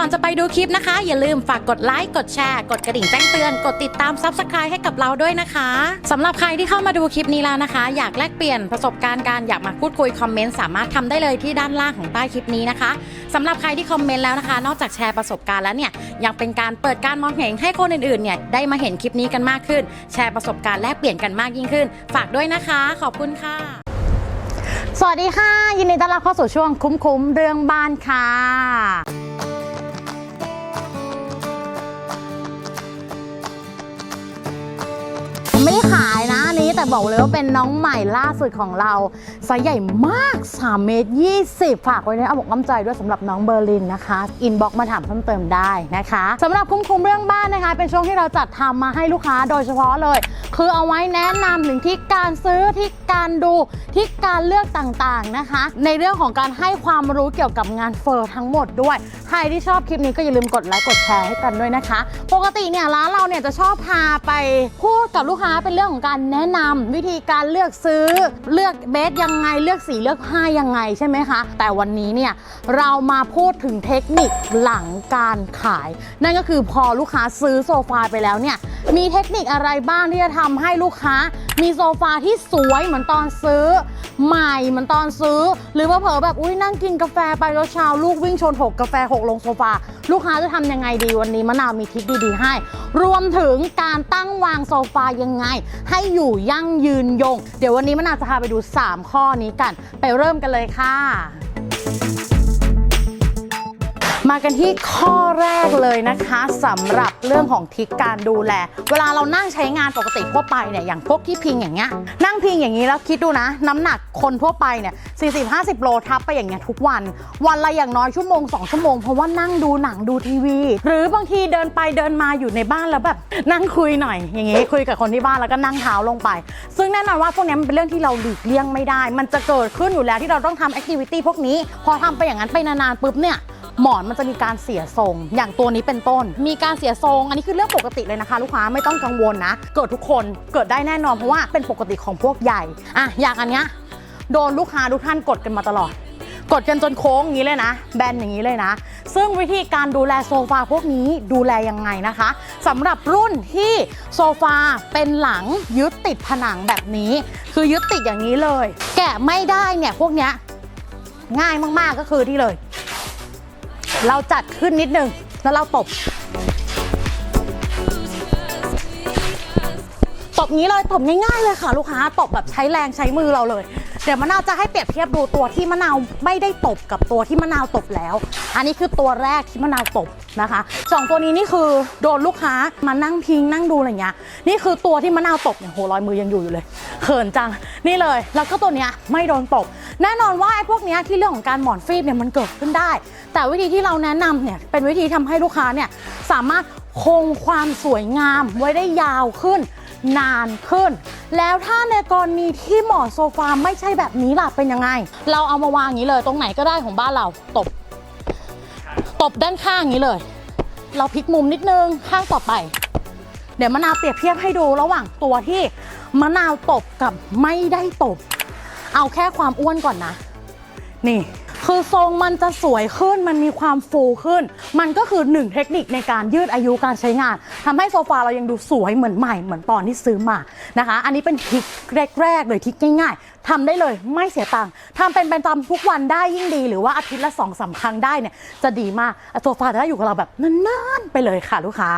ก่อนจะไปดูคลิปนะคะ อย่าลืมฝากกดไลค์กดแชร์ กดกระดิ่งแจ้งเตือน กดติดตาม Subscribe ให้กับเราด้วยนะคะสำหรับใครที่เข้ามาดูคลิปนี้แล้วนะคะ อยากแลกเปลี่ยนประสบการณ์การอยากมาพูดคุยคอมเมนต์สามารถทำได้เลยที่ด้านล่างของใต้คลิปนี้นะคะสำหรับใครที่คอมเมนต์แล้วนะคะ นอกจากแชร์ประสบการณ์แล้วเนี่ยยังเป็นการเปิดการมองเห็นให้คนอื่นๆเนี่ยได้มาเห็นคลิปนี้กันมากขึ้น แชร์ประสบการณ์แลกเปลี่ยนกันมากยิ่งขึ้น ฝากด้วยนะคะ ขอบคุณค่ะ สวัสดีค่ะ ยินดีต้อนรับเข้าสู่ช่วงคุ้มๆเรื่องบ้านค่ะ ไม่ บอกเลยว่าเป็นน้องใหม่ล่าสุดของเราไซส์ใหญ่มาก3เมตร20 ฝากไว้ในเอาบอกน้ำใจด้วยสำหรับน้องเบอร์ลินนะคะ อินบ็อกมาถามเพิ่มเติมได้นะคะสำหรับคุ้มคุมเรื่องบ้านนะคะ เป็นช่วงที่เราจัดทำมาให้ลูกค้าโดยเฉพาะเลย คือเอาไว้แนะนำถึงที่การซื้อที่การดูที่การเลือกต่างๆนะคะ ในเรื่องของการให้ความรู้เกี่ยวกับงานเฟอร์ทั้งหมดด้วย ใครที่ชอบคลิปนี้ก็อย่าลืมกดไลค์กดแชร์ให้กันด้วยนะคะ ปกติเนี่ยร้านเราเนี่ยจะชอบพาไปพูดกับลูกค้าเป็นเรื่องของการแนะนำวิธีการเลือกซื้อเลือกเบสยังไงเลือกสีเลือกผ้ายังไงใช่ไหมคะ แต่วันนี้เนี่ยเรามาพูดถึงเทคนิคหลังการขาย นั่นก็คือพอลูกค้าซื้อโซฟาไปแล้วเนี่ยมีเทคนิคอะไรบ้างที่จะทำให้ลูกค้า มีโซฟาที่สวยเหมือนตอนซื้อ ใหม่เหมือนตอนซื้อ หรือว่าเผลอแบบอุ้ยนั่งกินกาแฟไปแล้วช้าลูกวิ่งชนหกกาแฟหกลงโซฟาลูกค้าจะทำยังไงดีวันนี้มะนาวมีทริคดีๆให้ รวมถึงการตั้งวางโซฟายังไง ให้อยู่ยั่งยืนยง เดี๋ยววันนี้มะนาวจะพาไปดู 3 ข้อนี้กัน ไปเริ่มกันเลยค่ะ มากันที่ข้อแรกเลยนะคะสำหรับเรื่องของทิศการดูแล เวลาเรานั่งใช้งานปกติทั่วไปเนี่ยอย่างพวกที่พิงอย่างเงี้ยนั่งพิงอย่างนี้แล้วคิดดูนะ น้ำหนักคนทั่วไปเนี่ย40-50 โลทับไปอย่างเงี้ยทุกวัน วันละอย่างน้อยชั่วโมง 2 ชั่วโมง เพราะว่านั่งดูหนังดูทีวี หรือบางทีเดินไปเดินมาอยู่ในบ้านแล้วแบบนั่งคุยหน่อย อย่างงี้คุยกับคนที่บ้านแล้วก็นั่งเท้าลงไป ซึ่งแน่นอนว่าพวกนี้มันเป็นเรื่องที่เราหลีกเลี่ยงไม่ได้ มันจะเกิดขึ้นอยู่แล้วที่เราต้องทำแอคทิวิตี้พวกนี้ พอทำไปอย่างนั้นไปนานๆปุ๊บเนี่ย หมอนมันจะมีการเสียทรง อย่างตัวนี้เป็นต้น มีการเสียทรง อันนี้คือเรื่องปกติเลยนะคะ ลูกค้าไม่ต้องกังวลนะ เกิดทุกคนเกิดได้แน่นอนเพราะว่าเป็นปกติของพวกใหญ่อะอย่างอันเนี้ยโดนลูกค้าทุกท่านกดกันมาตลอด กดกันจนโค้งอย่างนี้เลยนะ แบนอย่างนี้เลยนะ ซึ่งวิธีการดูแลโซฟาพวกนี้ดูแลยังไงนะคะสำหรับรุ่นที่โซฟาเป็นหลังยึดติดผนังแบบนี้ คือยึดติดอย่างนี้เลย แกะไม่ได้เนี่ยพวกเนี้ยง่ายมากๆก็คือที่เลย เราจัดขึ้นนิดนึง แล้วเราตบ ตบงี้เลยตบง่ายๆเลยค่ะ ลูกค้า ตบแบบใช้แรงใช้มือเราเลย ดี๋ยวมะนาวจะให้เปรียบเทียบดูตัวที่มะนาวไม่ได้ตบกับตัวที่มะนาวตบแล้ว อันนี้คือตัวแรกที่มะนาวตบนะคะสองตัวนี้นี่คือโดนลูกค้ามานั่งพิงนั่งดูอะไรเงี้ยนี่คือตัวที่มะนาวตบเนี่ยโหรอยมือยังอยู่อยู่เลยเขินจังนี่เลย แล้วก็ตัวเนี้ยไม่โดนตบ แน่นอนว่าไอ้พวกเนี้ยที่เรื่องของการหมอนฟีบเนี่ยมันเกิดขึ้นได้ แต่วิธีที่เราแนะนำเนี่ยเป็นวิธีทำให้ลูกค้าเนี่ยสามารถคงความสวยงามไว้ได้ยาวขึ้น นานขึ้น แล้วถ้าในกรณีที่หมอนโซฟาไม่ใช่แบบนี้ล่ะเป็นยังไง เราเอามาวางอย่างนี้เลยตรงไหนก็ได้ของบ้านเราตบ ตบด้านข้างอย่างนี้เลย เราพลิกมุมนิดนึงข้างต่อไป เดี๋ยวมะนาวเปรียบเทียบให้ดูระหว่างตัวที่มะนาวตบกับไม่ได้ตบ เอาแค่ความอ้วนก่อนนะ นี่ คือทรงมันจะสวยขึ้นมันมีความฟูขึ้น มันก็คือหนึ่งเทคนิคในการยืดอายุการใช้งานทำให้โซฟาเรายังดูสวยเหมือนใหม่เหมือนตอนที่ซื้อมานะคะ อันนี้เป็นทริคแรกๆเลยทริคง่ายๆทำได้เลยไม่เสียตังค์ทำเป็นประจำทุกวันได้ยิ่งดี หรือว่าอาทิตย์ละสองสามครั้งได้เนี่ยจะดีมากโซฟาจะได้อยู่กับเราแบบนานๆไปเลยค่ะลูกค้า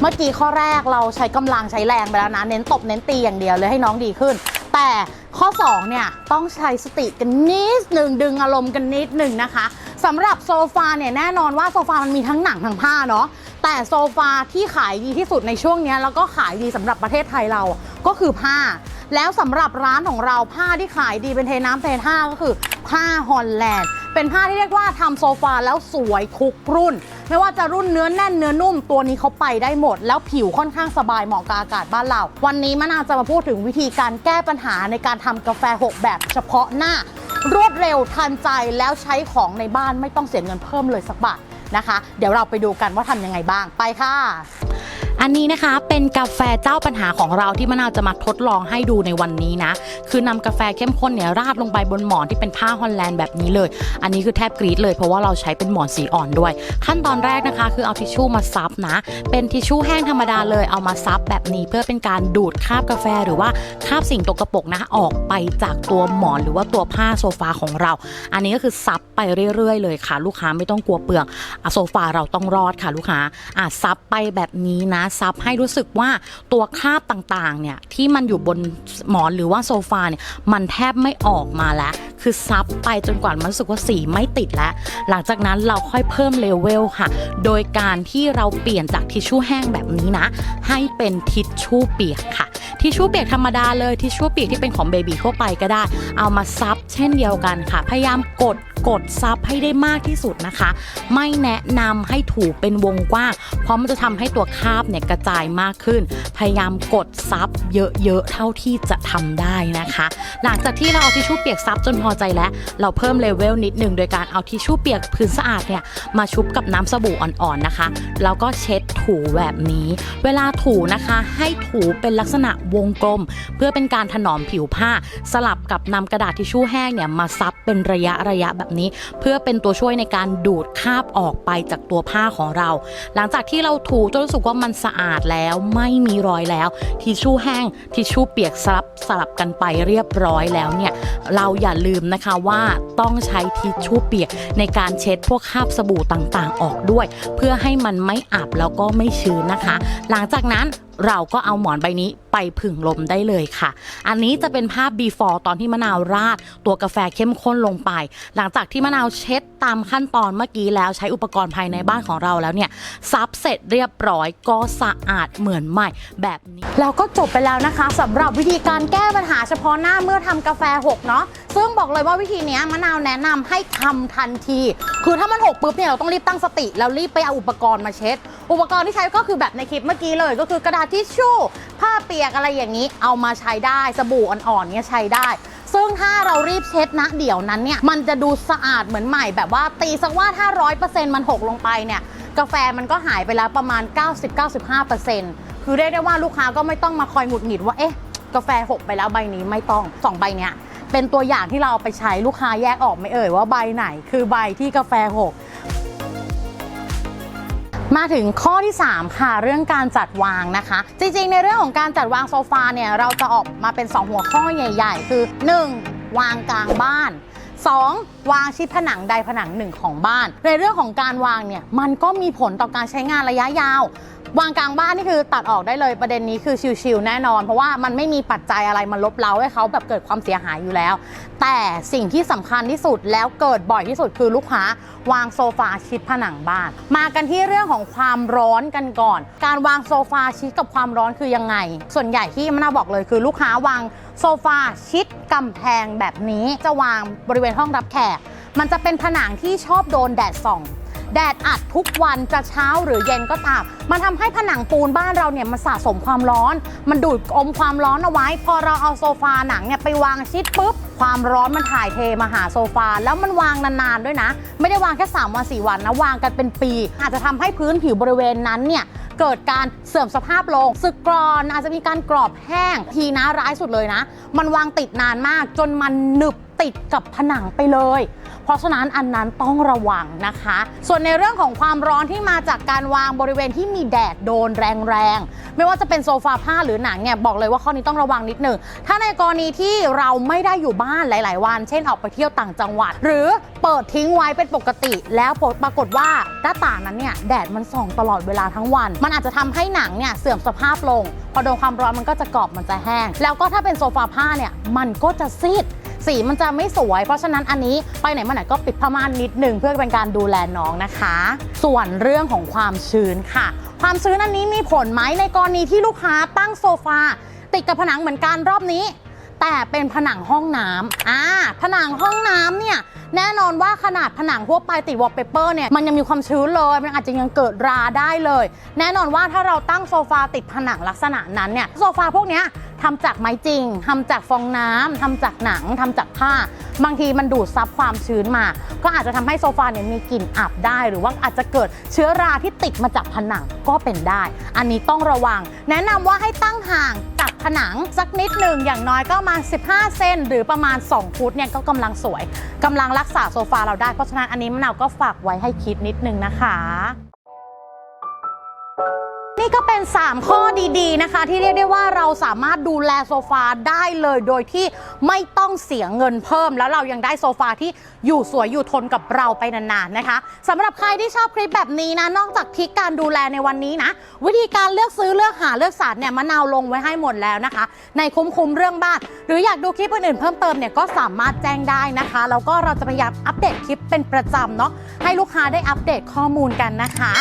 เมื่อกี้ข้อแรกเราใช้กำลังใช้แรงไปแล้วนะ เน้นตบเน้นตีอย่างเดียวเลยให้น้องดีขึ้น แต่ข้อ2เนี่ยต้องใช้สติกันนิดหนึ่งดึงอารมณ์กันนิดหนึ่งนะคะสำหรับโซฟาเนี่ยแน่นอนว่าโซฟามันมีทั้งหนังทั้งผ้าเนาะแต่โซฟาที่ขายดีที่สุดในช่วงนี้แล้วก็ขายดีสำหรับประเทศไทยเราก็คือผ้า แล้วสำหรับร้านของเราผ้าที่ขายดีเป็นเทน้ำเทท่าก็คือผ้าฮอลแลนด์เป็นผ้าที่เรียกว่าทำโซฟาแล้วสวยทุกรุ่น ไม่ว่าจะรุ่นเนื้อแน่นเนื้อนุ่มตัวนี้เขาไปได้หมด แล้วผิวค่อนข้างสบายเหมาะกับอากาศบ้านเรา วันนี้มะนาวจะมาพูดถึงวิธีการแก้ปัญหาในการทำกาแฟ 6 แบบเฉพาะหน้า รวดเร็วทันใจแล้วใช้ของในบ้านไม่ต้องเสียเงินเพิ่มเลยสักบาทนะคะ เดี๋ยวเราไปดูกันว่าทำยังไงบ้างไปค่ะ อันนี้นะคะเป็นกาแฟเจ้าปัญหาของเราที่มะนาวจะมาทดลองให้ดูในวันนี้นะ คือนำกาแฟเข้มข้นเนี่ยราดลงไปบนหมอนที่เป็นผ้าฮอลแลนด์แบบนี้เลย อันนี้คือแทบกรี๊ดเลยเพราะว่าเราใช้เป็นหมอนสีอ่อนด้วย ขั้นตอนแรกนะคะ คือเอาทิชชู่มาซับนะ เป็นทิชชู่แห้งธรรมดาเลยเอามาซับแบบนี้เพื่อเป็นการดูดคราบกาแฟหรือว่าคราบสิ่งตกกระปกนะออกไปจากตัวหมอนหรือว่าตัวผ้าโซฟาของเรา อันนี้ก็คือซับไปเรื่อยๆ เลยค่ะ ลูกค้าไม่ต้องกลัวเปลืองอโซฟาเราต้องรอดค่ะลูกค้าอะซับไปแบบนี้นะซับให้รู้สึกว่าตัวคราบต่างๆเนี่ยที่มันอยู่บนหมอนหรือว่าโซฟาเนี่ยมันแทบไม่ออกมาแล้ว คือซับไปจนกว่ามันรู้สึกว่าสีไม่ติดแล้วหลังจากนั้นเราค่อยเพิ่มเลเวลค่ะ โดยการที่เราเปลี่ยนจากทิชชู่แห้งแบบนี้นะ ให้เป็นทิชชู่เปียกค่ะทิชชู่เปียกธรรมดาเลยทิชชู่เปียกที่เป็นของเบบีทั่วไปก็ได้ เอามาซับ เช่นเดียวกันค่ะ พยายามกดกดซับให้ได้มากที่สุดนะคะ ไม่แนะนำให้ถูเป็นวงกว้างเพราะมันจะทำให้ตัวคราบเนี่ยกระจายมากขึ้น พยายามกดซับเยอะๆเท่าที่จะทำได้นะคะ หลังจากที่เราเอาทิชชู่เปียกซับจนพอใจแล้ว เราเพิ่มเลเวลนิดหนึ่งโดยการเอาทิชชู่เปียกพื้นสะอาดเนี่ยมาชุบกับน้ำสบู่อ่อนๆนะคะ แล้วก็เช็ดถูแบบนี้ เวลาถูนะคะให้ถูเป็นลักษณะวงกลม เพื่อเป็นการถนอมผิวผ้าสลับ กับนำกระดาษทิชชู่แห้งเนี่ยมาซับเป็นระยะระยะแบบนี้ เพื่อเป็นตัวช่วยในการดูดคราบออกไปจากตัวผ้าของเรา หลังจากที่เราถูจนรู้สึกว่ามันสะอาดแล้วไม่มีรอยแล้ว ทิชชู่แห้งทิชชู่เปียกสลับสลับกันไปเรียบร้อยแล้วเนี่ยเราอย่าลืมนะคะว่าต้องใช้ทิชชู่เปียกในการเช็ดพวกคราบสบู่ต่างๆ ออกด้วย เพื่อให้มันไม่อับแล้วก็ไม่ชื้นนะคะ หลังจากนั้น เราก็เอาหมอนใบนี้ไปผึ่งลมได้เลยค่ะ อันนี้จะเป็นภาพ before ตอนที่มะนาวราด ตัวกาแฟเข้มข้นลงไป หลังจากที่มะนาวเช็ดตามขั้นตอนเมื่อกี้แล้วใช้อุปกรณ์ภายในบ้านของเราแล้วเนี่ยซับเสร็จเรียบร้อยก็สะอาดเหมือนใหม่แบบนี้ แล้วก็จบไปแล้วนะคะสำหรับวิธีการแก้ปัญหาเฉพาะหน้าเมื่อทำกาแฟหกเนาะซึ่งบอกเลยว่าวิธีนี้มะนาวแนะนำให้ทำทันที คือถ้ามันหกปุ๊บเนี่ยเราต้องรีบตั้งสติแล้วรีบไปเอาอุปกรณ์มาเช็ด อุปกรณ์ที่ใช้ก็คือแบบในคลิปเมื่อกี้เลย ก็คือกระดาษทิชชู่ ผ้าเปียกอะไรอย่างนี้ เอามาใช้ได้สบู่อ่อนๆเนี่ยใช้ได้ ซึ่งถ้าเรารีบเช็ดนะเดี๋ยวนั้นเนี่ยมันจะดูสะอาดเหมือนใหม่แบบว่าตีสักว่าถ้าร้อยเปอร์เซ็นต์มันหกลงไปเนี่ยกาแฟมันก็หายไปแล้วประมาณ 90-95%คือเรียกได้ว่าลูกค้าก็ไม่ต้องมาคอยหงุดหงิดว่าเอ๊ะกาแฟหกไปแล้วใบนี้ไม่ต้องสองใบเนี้ยเป็นตัวอย่างที่เราเอาไปใช้ลูกค้าแยกออกไม่เอ่ยว่าใบไหน คือใบที่กาแฟหก มาถึงข้อที่ 3 ค่ะ เรื่องการจัดวางนะคะ จริงๆ ในเรื่องของการจัดวางโซฟาเนี่ยเราจะออกมาเป็น 2 หัวข้อใหญ่ ๆ คือ 1. วางกลางบ้าน 2. วางชิดผนังใดผนังหนึ่งของบ้าน ในเรื่องของการวางเนี่ยมันก็มีผลต่อการใช้งานระยะยาว วางกลางบ้านนี่คือตัดออกได้เลยประเด็นนี้คือชิวๆแน่นอน เพราะว่ามันไม่มีปัจจัยอะไรมาลบเล้าให้เขาแบบเกิดความเสียหายอยู่แล้ว แต่สิ่งที่สำคัญที่สุดแล้วเกิดบ่อยที่สุดคือลูกค้าวางโซฟาชิดผนังบ้าน มากันที่เรื่องของความร้อนกันก่อน การวางโซฟาชิดกับความร้อนคือยังไง ส่วนใหญ่ที่มะนาบอกเลยคือลูกค้าวาง โซฟาชิดกำแพงแบบนี้จะวางบริเวณห้องรับแขก มันจะเป็นผนังที่ชอบโดนแดดส่อง แดดอัดทุกวันจะเช้าหรือเย็นก็ตาม มันทำให้ผนังปูนบ้านเราเนี่ยมันสะสมความร้อน มันดูดอมความร้อนเอาไว้ พอเราเอาโซฟาหนังเนี่ยไปวางชิดปุ๊บความร้อนมันถ่ายเทมาหาโซฟา แล้วมันวางนานๆด้วยนะ ไม่ได้วางแค่3วัน4วันนะ วางกันเป็นปี อาจจะทำให้พื้นผิวบริเวณนั้นเนี่ย เกิดการเสื่อมสภาพลงสึกกรอนอาจจะมีการกรอบแห้งทีนะร้ายสุดเลยนะ มันวางติดนานมากจนมันหนึบติดกับผนังไปเลย เพราะฉะนั้นอันนั้นต้องระวังนะคะ ส่วนในเรื่องของความร้อนที่มาจากการวางบริเวณที่มีแดดโดนแรงๆ ไม่ว่าจะเป็นโซฟาผ้าหรือหนังเนี่ยบอกเลยว่าข้อนี้ต้องระวังนิดหนึ่ง ถ้าในกรณีที่เราไม่ได้อยู่บ้านหลาย ๆ วัน เช่นออกไปเที่ยวต่างจังหวัด หรือเปิดทิ้งไว้เป็นปกติ แล้วปรากฏว่าหน้าต่างนั้นเนี่ยแดดมันส่องตลอดเวลาทั้งวัน มันอาจจะทำให้หนังเนี่ยเสื่อมสภาพลง พอโดนความร้อนมันก็จะกรอบมันจะแห้ง แล้วก็ถ้าเป็นโซฟาผ้าเนี่ยมันก็จะซีด สีมันจะไม่สวย เพราะฉะนั้นอันนี้ไปไหนมาไหนก็ปิดผ้าม่านนิดหนึ่งเพื่อเป็นการดูแลน้องนะคะ ส่วนเรื่องของความชื้นค่ะ ความชื้นอันนี้มีผลไหมในกรณีที่ลูกค้าตั้งโซฟาติดกับผนังเหมือนกันรอบนี้ แต่เป็นผนังห้องน้ำอ่าผนังห้องน้ำเนี่ยแน่นอนว่าขนาดผนังทั่วไปติดวอลเปเปอร์เนี่ยมันยังมีความชื้นเลย มันอาจจะยังเกิดราได้เลย แน่นอนว่าถ้าเราตั้งโซฟาติดผนังลักษณะนั้นเนี่ยโซฟาพวกเนี้ย ทำจากไม้จริงทำจากฟองน้ำทำจากหนังทำจากผ้า บางทีมันดูดซับความชื้นมา ก็อาจจะทำให้โซฟาเนี่ยมีกลิ่นอับได้ หรือว่าอาจจะเกิดเชื้อราที่ติดมาจากผนังก็เป็นได้ อันนี้ต้องระวัง แนะนำว่าให้ตั้งห่างจากผนังสักนิดหนึ่งอย่างน้อยก็มา 15 เซนหรือประมาณ 2 ฟุตเนี่ยก็กำลังสวยกำลังรักษาโซฟาเราได้เพราะฉะนั้นอันนี้มะนาวก็ฝากไว้ให้คิดนิดนึงนะคะ นี่ก็เป็น 3 ข้อดีๆนะคะ ที่เรียกได้ว่าเราสามารถดูแลโซฟาได้เลยโดยที่ไม่ต้องเสียเงินเพิ่ม แล้วเรายังได้โซฟาที่อยู่สวยอยู่ทนกับเราไปนานๆนะคะสำหรับใครที่ชอบคลิปแบบนี้นะนอกจากทิกการดูแลในวันนี้นะ วิธีการเลือกซื้อเลือกหาเลือกสรรเนี่ยมะนาวลงไว้ให้หมดแล้วนะคะ ในคุ้มๆเรื่องบ้าน หรืออยากดูคลิปอื่นๆเพิ่มเติมเนี่ยก็สามารถแจ้งได้นะคะแล้วก็เราจะพยายามอัปเดตคลิปเป็นประจำเนาะให้ลูกค้าได้อัปเดตข้อมูลกันนะคะ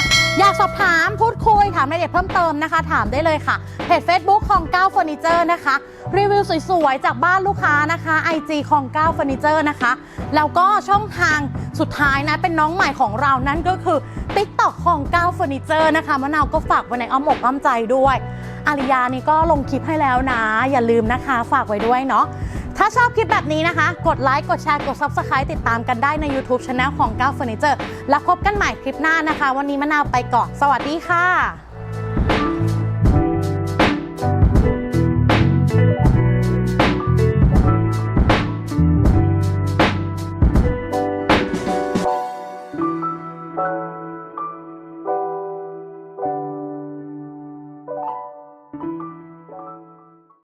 อยากสอบถามพูดคุยถามรายละเอียดเพิ่มเติมนะคะ ถามได้เลยค่ะ เพจ Facebook ของก้าวเฟอร์นิเจอร์นะคะ รีวิวสวยๆ จากบ้านลูกค้านะคะ IG ของก้าวเฟอร์นิเจอร์นะคะ แล้วก็ช่องทางสุดท้ายนะ เป็นน้องใหม่ของเรานั่นก็คือ TikTok ของก้าวเฟอร์นิเจอร์นะคะมะนาวก็ฝากไว้ในอ้อมอกอ้อมใจด้วยอาริยานี่ก็ลงคลิปให้แล้วนะ อย่าลืมนะคะ ฝากไว้ด้วยเนาะ ถ้าชอบคลิปแบบนี้นะคะ กดไลค์ กดแชร์ กด Subscribe ติดตามกันได้ใน YouTube Channel ของก้าเฟอร์นิเจอร์แล้วพบกันใหม่คลิปหน้านะคะ วันนี้มะนาวไปก่อน สวัสดีค่ะ